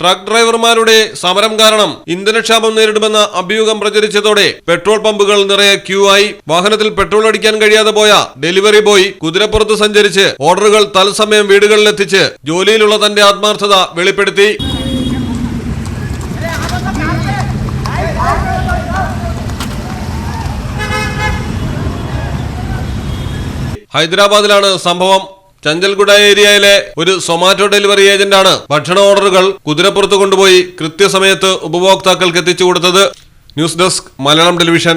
Truck ഡ്രൈവർമാരുടെ സമരം കാരണം ഇന്ധനക്ഷാമം നേരിടുമെന്ന അഭ്യൂഹം പ്രചരിച്ചതോടെ petrol പമ്പുകൾ നിറയെ ക്യൂ ആയി. വാഹനത്തിൽ പെട്രോൾ അടിക്കാൻ കഴിയാതെ പോയ ഡെലിവറി ബോയ് കുതിരപ്പുറത്ത് സഞ്ചരിച്ച് ഓർഡറുകൾ തത്സമയം വീടുകളിലെത്തിച്ച് ജോലിയിലുള്ള തന്റെ ആത്മാർത്ഥത വെളിപ്പെടുത്തി. ഹൈദരാബാദിലാണ് സംഭവം. ചഞ്ചൽഗുഡ ഏരിയയിലെ ഒരു സൊമാറ്റോ ഡെലിവറി ഏജന്റാണ് ഭക്ഷണ ഓർഡറുകൾ കുതിരപ്പുറത്ത് കൊണ്ടുപോയി കൃത്യസമയത്ത് ഉപഭോക്താക്കൾക്ക് എത്തിച്ചു കൊടുത്തത് news desk Malayalam television